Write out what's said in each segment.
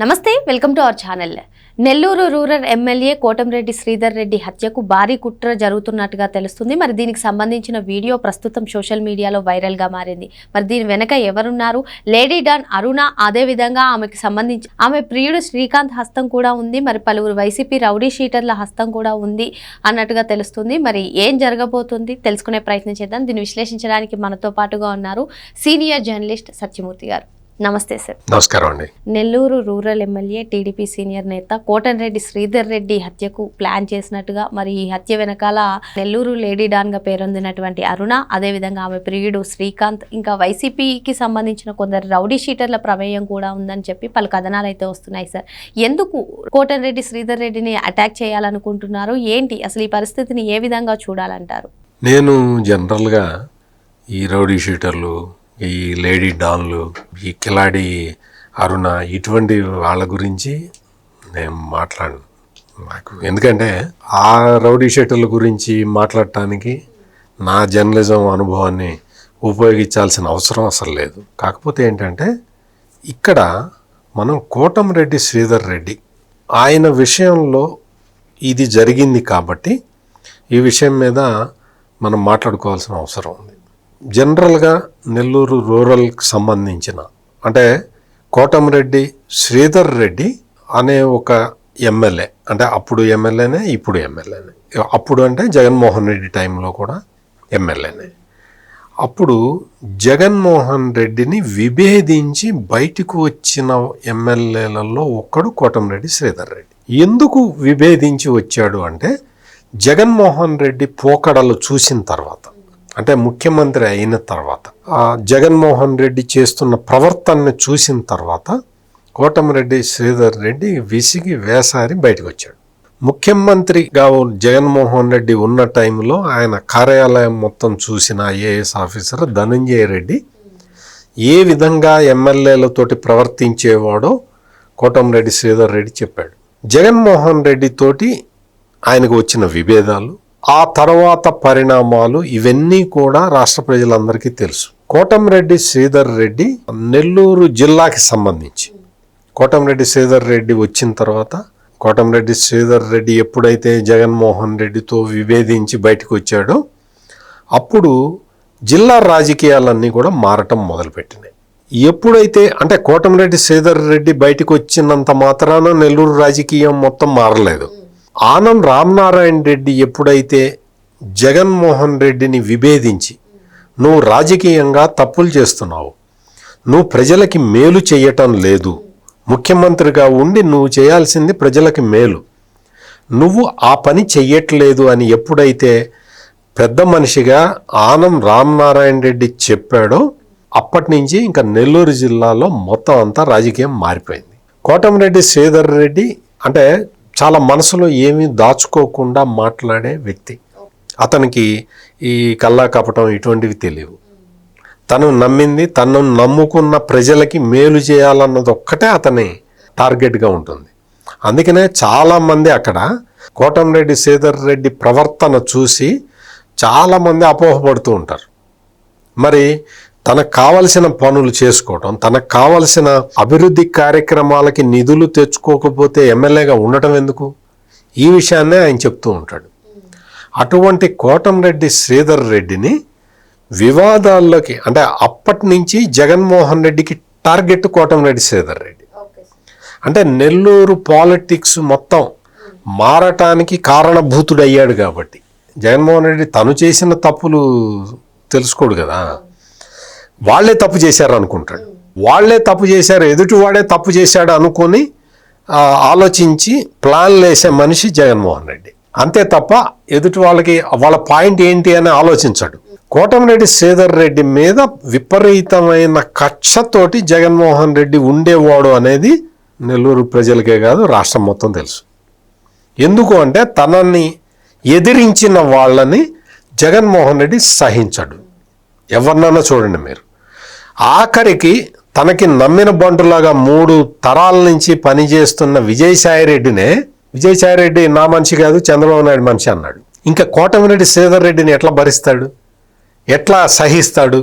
నమస్తే welcome to our channel. Nellore rural MLA Kotamreddy Sridhar Reddy హత్యకు భారీ కుట్ర జరుగుతున్నట్టుగా తెలుస్తుంది. మరి దీనికి సంబంధించిన వీడియో ప్రస్తుతం సోషల్ మీడియాలో వైరల్గా మారింది. మరి దీని వెనక ఎవరున్నారు? లేడీ డాన్ అరుణ అదే విధంగా సంబంధించి ఆమె ప్రియుడు శ్రీకాంత్ హస్తం కూడా ఉంది. మరి పలువురు వైసీపీ రౌడీ షీటర్ల హస్తం కూడా ఉంది అన్నట్టుగా తెలుస్తుంది. మరి ఏం జరగబోతుంది? తెలుసుకునే ప్రయత్నం చేద్దాం. దీన్ని విశ్లేషించడానికి మనతో పాటుగా ఉన్నారు సీనియర్ జర్నలిస్ట్ సత్యమూర్తి గారు. నమస్తే సార్. నమస్కారం అండి. Nellore rural MLA TDP senior నేత కోటంరెడ్డి శ్రీధర్ రెడ్డి హత్యకు ప్లాన్ చేసినట్టుగా మరి ఈ హత్య వెనకాల నెల్లూరు లేడీ డాన్గా పేరొందినటువంటి అరుణ అదేవిధంగా ఆమె ప్రియుడు శ్రీకాంత్ ఇంకా వైసీపీకి సంబంధించిన కొందరు రౌడీ షీటర్ల ప్రమేయం కూడా ఉందని చెప్పి పలు కథనాలు అయితే వస్తున్నాయి సార్. ఎందుకు కోటంరెడ్డి శ్రీధర్ రెడ్డిని అటాక్ చేయాలనుకుంటున్నారు? ఏంటి? అసలు ఈ పరిస్థితిని ఏ విధంగా చూడాలంటారు? నేను జనరల్గా ఈ రౌడీ షీటర్లు ఈ లేడీ డాన్లు ఈ కిలాడి అరుణ ఇటువంటి వాళ్ళ గురించి నేను మాట్లాడను. నాకు ఎందుకంటే ఆ రౌడీ షీటర్ల గురించి మాట్లాడటానికి నా జర్నలిజం అనుభవాన్ని ఉపయోగించాల్సిన అవసరం అసలు లేదు. కాకపోతే ఏంటంటే ఇక్కడ మనం కోటంరెడ్డి శ్రీధర్ రెడ్డి ఆయన విషయంలో ఇది జరిగింది కాబట్టి ఈ విషయం మీద మనం మాట్లాడుకోవాల్సిన అవసరం ఉంది. జనరల్గా నెల్లూరు రూరల్కి సంబంధించిన అంటే కోటంరెడ్డి శ్రీధర్ రెడ్డి అనే ఒక ఎమ్మెల్యే అంటే అప్పుడు ఎమ్మెల్యేనే ఇప్పుడు ఎమ్మెల్యేనే. అప్పుడు అంటే జగన్మోహన్ రెడ్డి టైంలో కూడా ఎమ్మెల్యేనే. అప్పుడు జగన్మోహన్ రెడ్డిని విభేదించి బయటకు వచ్చిన ఎమ్మెల్యేలలో ఒక్కడు కోటంరెడ్డి శ్రీధర్ రెడ్డి. ఎందుకు విభేదించి వచ్చాడు అంటే జగన్మోహన్ రెడ్డి పోకడలు చూసిన తర్వాత అంటే ముఖ్యమంత్రి అయిన తర్వాత ఆ జగన్మోహన్ రెడ్డి చేస్తున్న ప్రవర్తనను చూసిన తర్వాత కోటమిరెడ్డి శ్రీధర్ రెడ్డి విసిగి వేసారి బయటకు వచ్చాడు ముఖ్యమంత్రిగా జగన్మోహన్ రెడ్డి ఉన్న టైంలో ఆయన కార్యాలయం మొత్తం చూసిన ఐఏఎస్ ఆఫీసర్ ధనంజయ రెడ్డి ఏ విధంగా ఎమ్మెల్యేలతోటి ప్రవర్తించేవాడో కోటమిరెడ్డి శ్రీధర్ రెడ్డి చెప్పాడు. జగన్మోహన్ రెడ్డి తోటి ఆయనకు వచ్చిన విభేదాలు ఆ తర్వాత పరిణామాలు ఇవన్నీ కూడా రాష్ట్ర ప్రజలందరికీ తెలుసు. కోటంరెడ్డి శ్రీధర్ రెడ్డి నెల్లూరు జిల్లాకి సంబంధించి. కోటంరెడ్డి శ్రీధర్ రెడ్డి వచ్చిన తర్వాత కోటంరెడ్డి శ్రీధర్ రెడ్డి ఎప్పుడైతే జగన్మోహన్ రెడ్డితో విభేదించి బయటకు వచ్చాడో అప్పుడు జిల్లా రాజకీయాలన్నీ కూడా మారటం మొదలుపెట్టినాయి. ఎప్పుడైతే అంటే కోటంరెడ్డి శ్రీధర్ రెడ్డి బయటకు వచ్చినంత మాత్రాన నెల్లూరు రాజకీయం మొత్తం మారలేదు. ఆనం రామనారాయణ రెడ్డి ఎప్పుడైతే జగన్మోహన్ రెడ్డిని విభేదించి నువ్వు రాజకీయంగా తప్పులు చేస్తున్నావు. నువ్వు ప్రజలకి మేలు చేయటం లేదు. ముఖ్యమంత్రిగా ఉండి నువ్వు చేయాల్సింది ప్రజలకి మేలు. నువ్వు ఆ పని చెయ్యట్లేదు అని ఎప్పుడైతే పెద్ద మనిషిగా ఆనం రామనారాయణ రెడ్డి చెప్పాడో అప్పటి నుంచి ఇంకా నెల్లూరు జిల్లాలో మొత్తం అంతా రాజకీయం మారిపోయింది. కోటమిరెడ్డి శ్రీధర్ రెడ్డి అంటే చాలా మనసులో ఏమీ దాచుకోకుండా మాట్లాడే వ్యక్తి. అతనికి ఈ కల్లా కపటం ఇటువంటివి తెలియవు. తను నమ్మింది తను నమ్ముకున్న ప్రజలకి మేలు చేయాలన్నది ఒక్కటే అతని టార్గెట్గా ఉంటుంది. అందుకనే చాలామంది అక్కడ కోటంరెడ్డి శ్రీధర్ రెడ్డి ప్రవర్తన చూసి చాలామంది అపోహపడుతూ ఉంటారు. మరి తనకు కావలసిన పనులు చేసుకోవటం తనకు కావలసిన అభివృద్ధి కార్యక్రమాలకి నిధులు తెచ్చుకోకపోతే ఎమ్మెల్యేగా ఉండటం ఎందుకు? ఈ విషయాన్నే ఆయన చెప్తూ ఉంటాడు. అటువంటి కోటంరెడ్డి శ్రీధర్ రెడ్డిని వివాదాల్లోకి అంటే అప్పటి నుంచి జగన్మోహన్ రెడ్డికి టార్గెట్ కోటంరెడ్డి శ్రీధర్ రెడ్డి. అంటే నెల్లూరు పాలిటిక్స్ మొత్తం మారటానికి కారణభూతుడయ్యాడు కాబట్టి. జగన్మోహన్ రెడ్డి తను చేసిన తప్పులు తెలుసుకోడు కదా. వాళ్ళే తప్పు చేశారు అనుకుంటాడు. వాళ్ళే తప్పు చేశారు ఎదుటివాడే తప్పు చేశాడు అనుకొని ఆలోచించి ప్లాన్లు వేసే మనిషి జగన్మోహన్ రెడ్డి. అంతే తప్ప ఎదుటి వాళ్ళకి వాళ్ళ పాయింట్ ఏంటి అని ఆలోచించాడు. కోటమిరెడ్డి శ్రీధర్ రెడ్డి మీద విపరీతమైన కక్షతోటి జగన్మోహన్ రెడ్డి ఉండేవాడు అనేది నెల్లూరు ప్రజలకే కాదు రాష్ట్రం మొత్తం తెలుసు. ఎందుకు అంటే తనని ఎదిరించిన వాళ్ళని జగన్మోహన్ రెడ్డి సహించడు. ఎవరినైనా చూడండి మీరు. ఆఖరికి తనకి నమ్మిన బంటులాగా మూడు తరాల నుంచి పనిచేస్తున్న విజయసాయిరెడ్డినే విజయసాయిరెడ్డి నా మనిషి కాదు చంద్రబాబు నాయుడు మనిషి అన్నాడు. ఇంకా కోటమిరెడ్డి శ్రీధర్ రెడ్డిని ఎట్లా భరిస్తాడు? ఎట్లా సహిస్తాడు?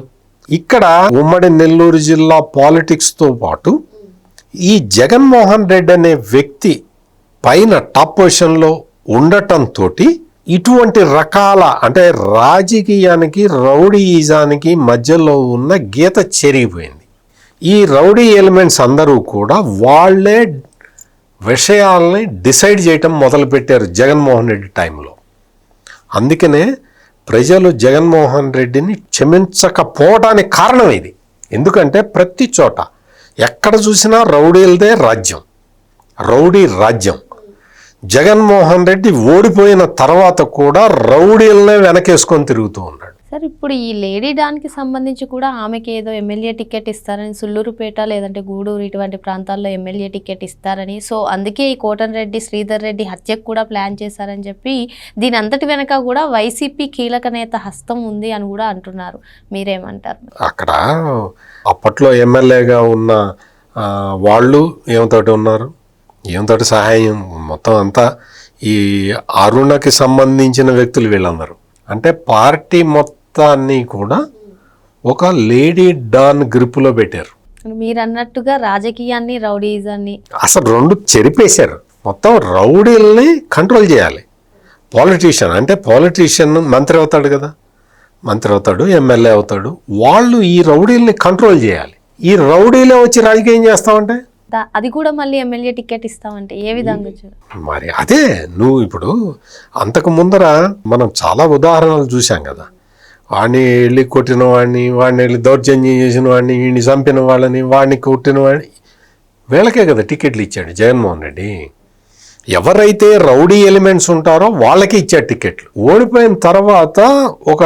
ఇక్కడ ఉమ్మడి నెల్లూరు జిల్లా పాలిటిక్స్తో పాటు ఈ జగన్మోహన్ రెడ్డి అనే వ్యక్తి పైన టాప్ పొజిషన్లో ఉండటంతో ఇటువంటి రకాల అంటే రాజకీయానికి రౌడీయిజానికి మధ్యలో ఉన్న గీత చెరిగిపోయింది. ఈ రౌడీ ఎలిమెంట్స్ అందరూ కూడా వాళ్ళే విషయాల్ని డిసైడ్ చేయటం మొదలుపెట్టారు జగన్మోహన్ రెడ్డి టైంలో. అందుకనే ప్రజలు జగన్మోహన్ రెడ్డిని క్షమించకపోవడానికి కారణం ఇది. ఎందుకంటే ప్రతి చోట ఎక్కడ చూసినా రౌడీలదే రాజ్యం. రౌడీ రాజ్యం. జగన్మోహన్ రెడ్డి ఓడిపోయిన తర్వాత కూడా రౌడీలనే వెనకేసుకొని తిరుగుతూ ఉన్నాడు. సార్ ఇప్పుడు ఈ లేడీ డాన్కి సంబంధించి కూడా ఆమెకి ఏదో ఎమ్మెల్యే టికెట్ ఇస్తారని సుల్లూరుపేట లేదంటే గూడూరు ఇటువంటి ప్రాంతాల్లో ఎమ్మెల్యే టికెట్ ఇస్తారని. సో అందుకే ఈ కోటన్ రెడ్డి శ్రీధర్ రెడ్డి హత్యకు కూడా ప్లాన్ చేశారని చెప్పి దీని అంతటి వెనక కూడా వైసీపీ కీలక నేత హస్తం ఉంది అని కూడా అంటున్నారు. మీరేమంటారు? అక్కడ అప్పట్లో ఎమ్మెల్యేగా ఉన్న వాళ్ళు ఏమితోటి ఉన్నారు? ఏమితోటి సహాయం? మొత్తం అంతా ఈ అరుణకి సంబంధించిన వ్యక్తులు వీళ్ళందరూ. అంటే పార్టీ మొత్తాన్ని కూడా ఒక లేడీ డాన్ గ్రిప్పులో పెట్టారు. మీరు అన్నట్టుగా రాజకీయాన్ని రౌడీజాన్ని అసలు రెండు చెరిపేశారు. మొత్తం రౌడీల్ని కంట్రోల్ చేయాలి. పాలిటీషియన్ అంటే పాలిటీషియన్ మంత్రి అవుతాడు కదా. మంత్రి అవుతాడు ఎమ్మెల్యే అవుతాడు. వాళ్ళు ఈ రౌడీల్ని కంట్రోల్ చేయాలి. ఈ రౌడీలే వచ్చి రాజకీయం చేస్తామంటే? అది కూడా మళ్ళీ ఎమ్మెల్యే టికెట్ ఇస్తామంటే ఏ విధంగా మరి అదే నువ్వు ఇప్పుడు అంతకు ముందర మనం చాలా ఉదాహరణలు చూసాం కదా. వాడిని వెళ్ళి కొట్టిన వాడిని వాడిని వెళ్ళి దౌర్జన్యం చేసిన వాడిని వీడిని చంపిన వాళ్ళని వాడిని కొట్టిన వాడిని వీళ్ళకే కదా టికెట్లు ఇచ్చాడు జగన్మోహన్ రెడ్డి. ఎవరైతే రౌడీ ఎలిమెంట్స్ ఉంటారో వాళ్ళకే ఇచ్చాడు టికెట్లు. ఓడిపోయిన తర్వాత ఒక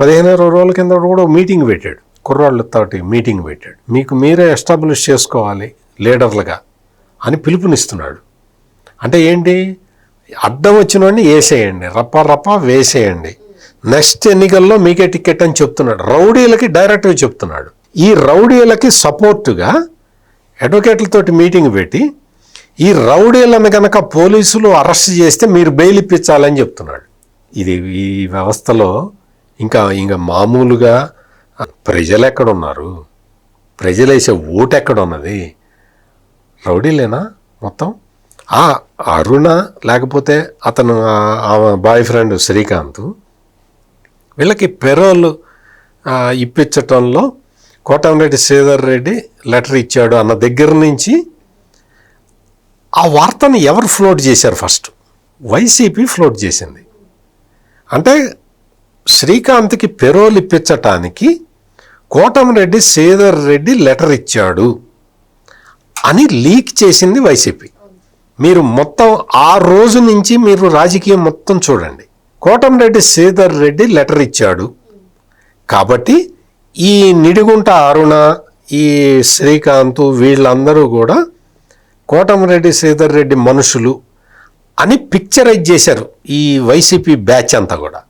పదిహేను ఇరవై రోజుల కింద కూడా మీటింగ్ పెట్టాడు. కుర్రాళ్ళతోటి మీటింగ్ పెట్టాడు. మీకు మీరే ఎస్టాబ్లిష్ చేసుకోవాలి. లీడర్లుగా అని పిలుపునిస్తున్నాడు. అంటే ఏంటి? అడ్డం వచ్చిన వాడిని వేసేయండి రప్ప రప్ప వేసేయండి. నెక్స్ట్ ఎన్నికల్లో మీకే టికెట్ అని చెప్తున్నాడు. రౌడీలకి డైరెక్ట్గా చెప్తున్నాడు. ఈ రౌడీలకి సపోర్టుగా అడ్వకేట్లతోటి మీటింగ్ పెట్టి ఈ రౌడీలను కనుక పోలీసులు అరెస్ట్ చేస్తే మీరు బెయిల్ ఇప్పించాలని చెప్తున్నాడు. ఇది ఈ వ్యవస్థలో ఇంకా ఇంకా మామూలుగా ప్రజలు ఎక్కడున్నారు? ప్రజలు వేసే ఓటు ఎక్కడ ఉన్నది రౌడీలేనా మొత్తం? ఆ అరుణ లేకపోతే అతను ఆ- బాయ్ ఫ్రెండ్ శ్రీకాంత్ వీళ్ళకి పెరోల్ ఇప్పించటంలో కోటమిరెడ్డి శ్రీధర్ రెడ్డి లెటర్ ఇచ్చాడు అన్న దగ్గర నుంచి ఆ వార్తను ఎవరు ఫ్లోట్ చేశారు ఫస్ట్? వైసీపీ ఫ్లోట్ చేసింది. అంటే శ్రీకాంత్కి పెరోల్ ఇప్పించటానికి కోటమిరెడ్డి శ్రీధర్ రెడ్డి లెటర్ ఇచ్చాడు. అని లీక్ చేసింది వైసీపీ. మీరు మొత్తం ఆ రోజు నుంచి మీరు రాజకీయం మొత్తం చూడండి. కోటంరెడ్డి శ్రీధర్ రెడ్డి లెటర్ ఇచ్చాడు. కాబట్టి ఈ నిడిగుంట అరుణ ఈ శ్రీకాంత్ వీళ్ళందరూ కూడా కోటంరెడ్డి శ్రీధర్ రెడ్డి మనుషులు అని పిక్చరైజ్ చేశారు ఈ వైసీపీ బ్యాచ్ అంతా కూడా.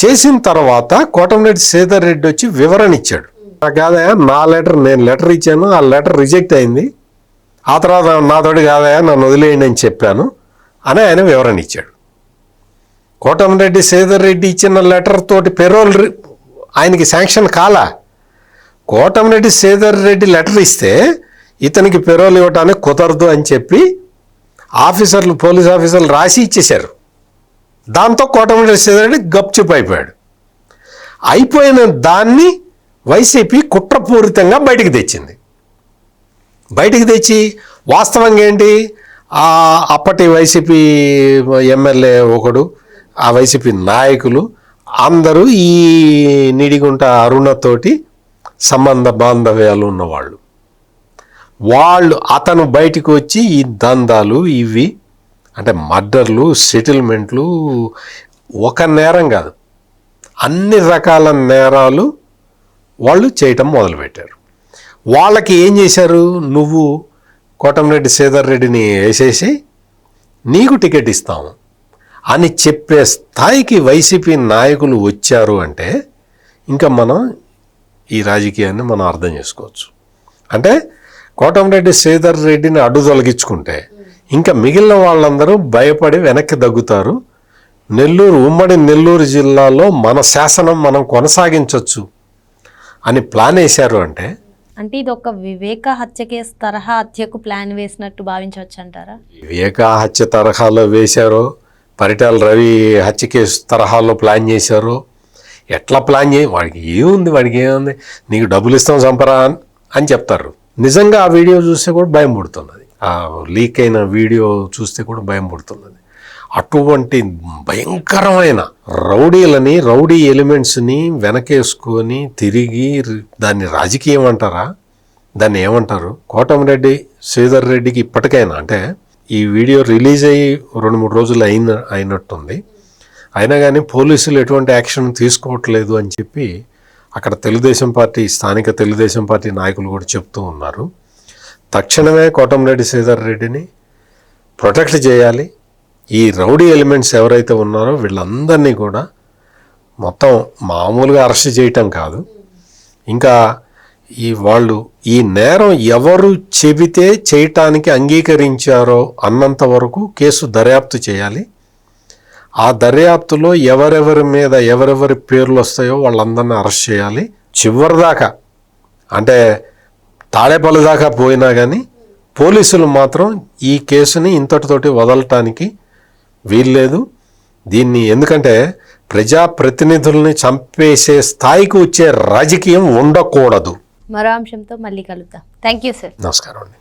చేసిన తర్వాత కోటంరెడ్డి శ్రీధర్ రెడ్డి వచ్చి వివరణ ఇచ్చాడు. కాదయా నా లెటర్ నేను లెటర్ ఇచ్చాను ఆ లెటర్ రిజెక్ట్ అయింది. ఆ తర్వాత నాతోటి కాదయా నన్ను వదిలేయండి అని చెప్పాను. అని ఆయన వివరణ ఇచ్చాడు. కోటమిరెడ్డి శ్రీధర్ రెడ్డి ఇచ్చిన లెటర్ తోటి పెరోల్ రి- ఆయనకి శాంక్షన్ కాలా? కోటమిరెడ్డి శ్రీధర్ రెడ్డి లెటర్ ఇస్తే ఇతనికి పెరోల్ ఇవ్వటానికి కుదరదు అని చెప్పి ఆఫీసర్లు పోలీస్ ఆఫీసర్లు రాసి ఇచ్చేశారు. దాంతో కోటమిరెడ్డి శ్రీధర్ రెడ్డి గప్చుప్ అయిపోయాడు. అయిపోయిన దాన్ని వైసీపీ కుట్రపూరితంగా బయటికి తెచ్చింది. బయటికి తెచ్చి వాస్తవంగా ఏంటి? ఆ అప్పటి వైసీపీ ఎమ్మెల్యే ఒకడు ఆ వైసీపీ నాయకులు అందరూ ఈ నిడిగుంట అరుణతోటి సంబంధ బాంధవ్యాలు ఉన్నవాళ్ళు. వాళ్ళు అతను బయటికి వచ్చి ఈ దందాలు ఇవి అంటే మర్డర్లు సెటిల్మెంట్లు ఒక నేరం కాదు. అన్ని రకాల నేరాలు వాళ్ళు చేయటం మొదలుపెట్టారు. వాళ్ళకి ఏం చేశారు? నువ్వు కోటంరెడ్డి శ్రీధర్ రెడ్డిని వేసేసి నీకు టికెట్ ఇస్తాము అని చెప్పే స్థాయికి వైసీపీ నాయకులు వచ్చారు అంటే ఇంకా మనం ఈ రాజకీయాన్ని మనం అర్థం చేసుకోవచ్చు. అంటే కోటంరెడ్డి శ్రీధర్ రెడ్డిని అడ్డు తొలగించుకుంటే ఇంకా మిగిలిన వాళ్ళందరూ భయపడి వెనక్కి దగ్గుతారు. నెల్లూరు ఉమ్మడి నెల్లూరు జిల్లాలో మన శాసనం మనం కొనసాగించవచ్చు అని ప్లాన్ వేశారు అంటే? అంటే ఇది ఒక వివేక హత్య కేసు తరహా హత్యకు ప్లాన్ వేసినట్టు భావించవచ్చు అంటారా వివేక హత్య తరహాలో వేశారో పరిటాల రవి హత్య కేసు తరహాలో ప్లాన్ చేశారో. ఎట్లా ప్లాన్ చేయ వాడికి ఏముంది వాడికి ఏముంది? నీకు డబ్బులు ఇస్తాం సంపరా అని- అని చెప్తారు. నిజంగా ఆ వీడియో చూస్తే కూడా భయం పుడుతున్నది. ఆ లీక్ అయిన వీడియో చూస్తే కూడా భయం పుడుతున్నది. అటువంటి భయంకరమైన రౌడీలని రౌడీ ఎలిమెంట్స్ని వెనకేసుకొని తిరిగి దాన్ని రాజకీయం అంటారా? దాన్ని ఏమంటారు? కోటమిరెడ్డి శ్రీధర్ రెడ్డికి ఇప్పటికైనా అంటే ఈ వీడియో రిలీజ్ అయ్యి రెండు మూడు రోజులు అయిన అయినట్టుంది. అయినా కానీ పోలీసులు ఎటువంటి యాక్షన్ తీసుకోవట్లేదు అని చెప్పి అక్కడ తెలుగుదేశం పార్టీ స్థానిక తెలుగుదేశం పార్టీ నాయకులు కూడా చెప్తూ ఉన్నారు. తక్షణమే కోటమిరెడ్డి శ్రీధర్ రెడ్డిని ప్రొటెక్ట్ చేయాలి. ఈ రౌడీ ఎలిమెంట్స్ ఎవరైతే ఉన్నారో వీళ్ళందరినీ కూడా మొత్తం మామూలుగా అరెస్ట్ చేయటం కాదు. ఇంకా ఈ వాళ్ళు ఈ నేరం ఎవరు చెబితే చేయటానికి అంగీకరించారో అన్నంత వరకు కేసు దర్యాప్తు చేయాలి. ఆ దర్యాప్తులో ఎవరెవరి మీద ఎవరెవరి పేర్లు వస్తాయో వాళ్ళందరినీ అరెస్ట్ చేయాలి. చివరిదాకా అంటే తాడేపల్లి దాకా పోయినా కానీ పోలీసులు మాత్రం ఈ కేసుని ఇంతటితోటి వదలటానికి వీల్లేదు దీన్ని ఎందుకంటే ప్రజాప్రతినిధుల్ని చంపేసే స్థాయికి వచ్చే రాజకీయం ఉండకూడదు. మరో అంశంతో మళ్ళీ కలుద్దాం. Thank you sir. నమస్కారం అండి.